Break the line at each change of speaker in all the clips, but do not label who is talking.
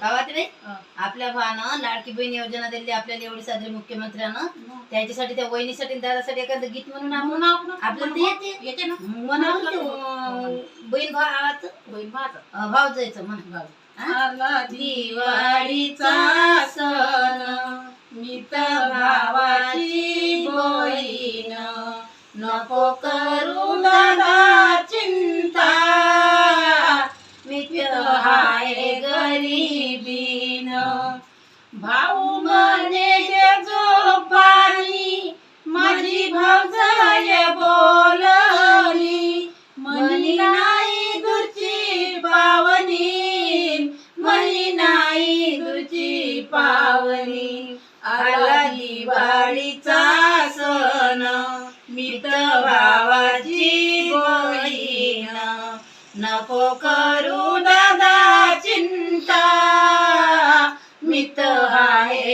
गावात रे हा. आपल्या भावानं लाडकी बहीण योजना दिली आपल्याला एवढी साजरी मुख्यमंत्र्यानं. त्याच्यासाठी त्या वहिनीसाठी आणि दादासाठी एखादं गीत म्हणून
आपल्याला ते येते येते ना.
म्हणावं ते, अं, बहीण भावाचं.
माझं
अं, भाव जायचं म्हणा
आला दिवाळीचा
सण
मी तर भावाची बहीण.
नको करू दादा चिंता. घरी
आला दिवाळीचा
सण.
मित भावाची बहीण.
नको करू दादा चिंता.
मित आहे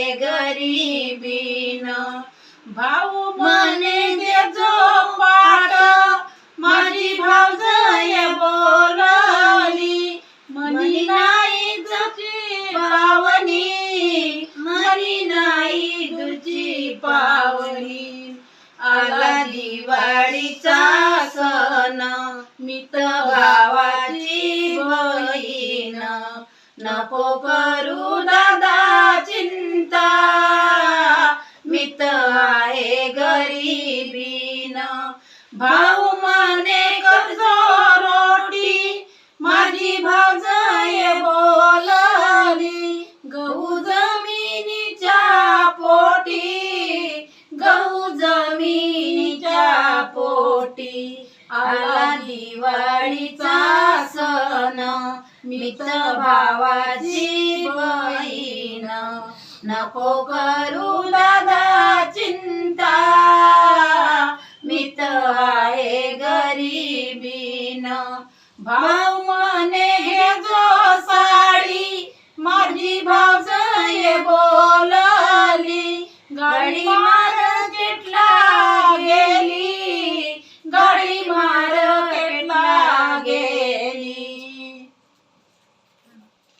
नको करू दादा चिंता. मित आहे गरीबीन.
भाऊ माने करजो रोटी. माझी भावजय बोलली. गहू
जमिनीच्या पोटी.
गहू जमिनीच्या पोटी. आला दिवाळीचा मित भावाची बहीण.
नको करू दादा चिंता. मित आहे गरीबीन.
भाव
मने घे
जो साडी माझी भाव